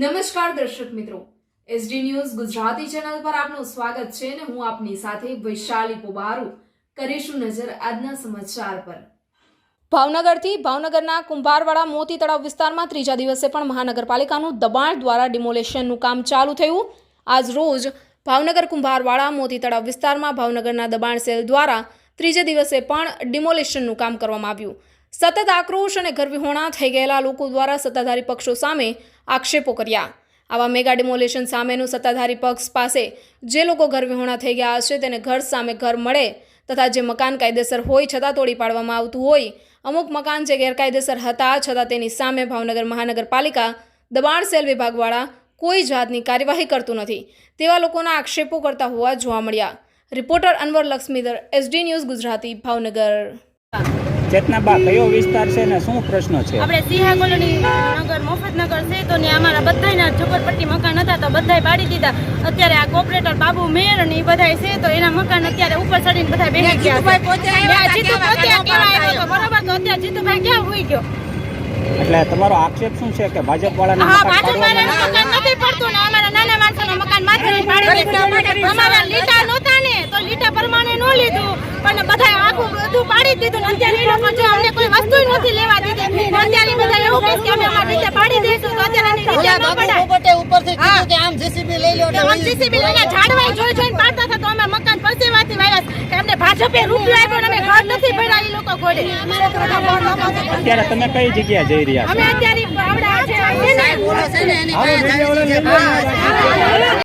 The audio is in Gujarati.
નમસ્કાર દર્શક મિત્રો. એસડી ન્યૂઝ ગુજરાતી ચેનલ પર આપનું સ્વાગત છે અને હું આપની સાથે વૈશાલી પોબારુ કરીશું નજર આજના સમાચાર પર. ભાવનગરથી ભાવનગરના કુંભારવાડા મોતી તળાવ વિસ્તારમાં ત્રીજા દિવસે પણ મહાનગરપાલિકાનું દબાણ દ્વારા ડિમોલેશનનું કામ ચાલુ થયું. આજ રોજ ભાવનગર કુંભારવાડા મોતી તળાવ વિસ્તારમાં ભાવનગરના દબાણ સેલ દ્વારા ત્રીજે દિવસે પણ ડિમોલેશનનું કામ કરવામાં આવ્યું. સતત આક્રોશ અને ગરવિહોણા થઈ ગયેલા લોકો દ્વારા સત્તાધારી પક્ષો સામે આક્ષેપો કર્યા. આવા મેગા ડિમોલેશન સામેનું સત્તાધારી પક્ષ પાસે જે લોકો ઘરવિહોણા થઈ ગયા હશે તેને ઘર સામે ઘર મળે તથા જે મકાન કાયદેસર હોય છતાં તોડી પાડવામાં આવતું હોય, અમુક મકાન જે ગેરકાયદેસર હતા છતાં તેની સામે ભાવનગર મહાનગરપાલિકા, દબાણ સેલ વિભાગવાળા કોઈ જાતની કાર્યવાહી કરતું નથી તેવા લોકોના આક્ષેપો કરતા હોવા જોવા મળ્યા. Reporter Anwar Laxmidhar, SD news Gujarati, Bhavnagar. Chetnaba કયો વિસ્તાર છે ને શું પ્રશ્ન છે? આપણે સિંહા કોલોની નગર મફતનગર છે તો ને અમારા બધાના ઝુંપડપટ્ટી મકાન હતા તો બધાય પાડી દીધા. અત્યારે આ કોપરેટર બાબુ મેયર અને એ બધાય છે તો એના મકાન અત્યારે ઉપર ચડીને બધા બેસી ગયા. ને જીતુભાઈ પોતે કેવા આવ્યો બરોબર તો અત્યારે જીતુભાઈ ક્યાં હોઈ ગયો? એટલે તમારો આક્ષેપ શું છે કે ભાજપ વાળાના હા મકાન નથી પડતું ને અમારા નાના માણસોના મકાન માથે પાડી. દીધું અમારા લીટા નહોતા ને તો લીટા પ્રમાણે ન લીધું. પણ બધા આખું બધું પાડી જ દીધું અત્યારે એ લોકો જો અમને કોઈ વસ્તુ નથી લેવા દીધી. ને અત્યારે બધા એવું કહે કે અમે અમારી રીતે પાડી દઈશું તો અત્યારે એની રીતે ન પડાય. ઉપરથી કીધું કે આમ જીસીબી લઈ લો તો આમ JCB લઈને ઝાડવાય જોઈ જોઈને પાડતા હતા તો અમે મકાન પરસેવાથી વાયરસ. કે અમને ભાજપે રૂપિયો આપ્યો અમે ઘર નથી ભર્યા એ લોકો ઘોડે. અત્યારે તમે કઈ જગ્યા જઈ રહ્યા અમે અત્યારે આવડા છે. ને